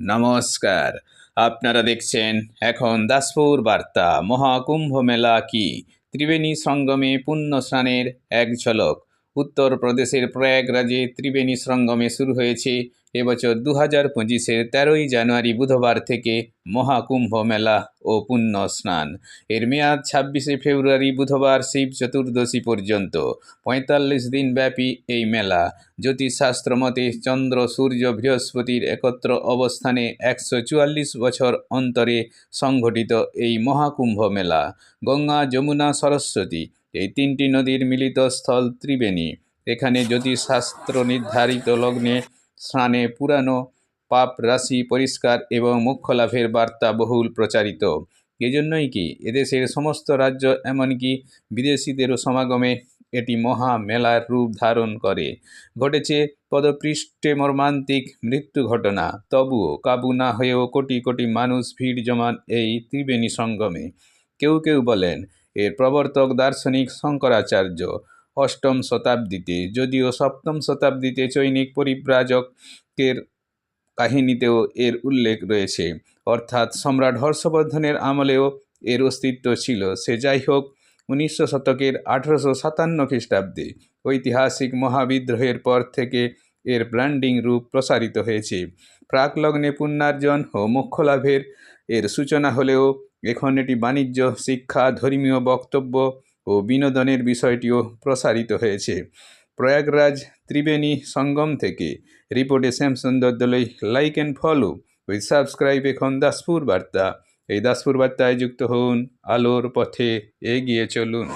নমস্কার। আপনারা দেখছেন এখন দাসপুর বার্তা, মহাকুম্ভ মেলা কি? ত্রিবেণী সঙ্গমে পুণ্য স্নানের এক ঝলক। উত্তরপ্রদেশের প্রয়াগরাজে ত্রিবেণী সঙ্গমে শুরু হয়েছে এবছর দু হাজার পঁচিশের তেরোই জানুয়ারি বুধবার থেকে মহাকুম্ভ মেলা ও পুণ্য স্নান। এর মেয়াদ ছাব্বিশে ফেব্রুয়ারি বুধবার শিব চতুর্দশী পর্যন্ত। পঁয়তাল্লিশ দিন ব্যাপী এই মেলা। জ্যোতিষশাস্ত্র মতে চন্দ্র, সূর্য, বৃহস্পতির একত্র অবস্থানে একশো চুয়াল্লিশ বছর অন্তরে সংঘটিত এই মহাকুম্ভ মেলা। গঙ্গা, যমুনা, সরস্বতী এই তিনটি নদীর মিলিত স্থল ত্রিবেণী। এখানে জ্যোতিষশাস্ত্র নির্ধারিত লগ্নে স্নানে পুরানো পাপ রাশি পরিষ্কার এবং মোক্ষ লাভের বার্তা বহুল প্রচারিত। এজন্যই কি এদেশের সমস্ত রাজ্য এমনকি বিদেশিদেরও সমাগমে এটি মহা মেলার রূপ ধারণ করে। ঘটেছে পদপৃষ্ঠে মর্মান্তিক মৃত্যু ঘটনা। তবুও কাবু না হয়েও কোটি কোটি মানুষ ভিড় জমান এই ত্রিবেণী সঙ্গমে। কেউ কেউ বলেন, এর প্রবর্তক দার্শনিক শঙ্করাচার্য অষ্টম শতাব্দীতে, যদিও সপ্তম শতাব্দীতে চৈনিক পরিব্রাজকের কাহিনীতেও এর উল্লেখ রয়েছে। অর্থাৎ সম্রাট হর্ষবর্ধনের আমলেও এর অস্তিত্ব ছিল। সে যাই হোক উনিশশো শতকের আঠারোশো সাতান্ন খ্রিস্টাব্দে ঐতিহাসিক মহাবিদ্রোহের পর থেকে এর ব্র্যান্ডিং রূপ প্রসারিত হয়েছে। প্রাকলগ্নে পুণ্যার্জন ও মোক্ষলাভের এর সূচনা হলেও এখন এটি বাণিজ্য, শিক্ষা, ধর্মীয় বক্তব্য ও বিনোদনের বিষয়টিও প্রসারিত হয়েছে। প্রয়াগরাজ ত্রিবেণী সঙ্গম থেকে রিপোর্টে Samson Dalui like and follow with subscribe এখন দাসপুর বার্তা। এই দাসপুর বার্তায় যুক্ত হন আলোর পথে এগিয়ে চলুন।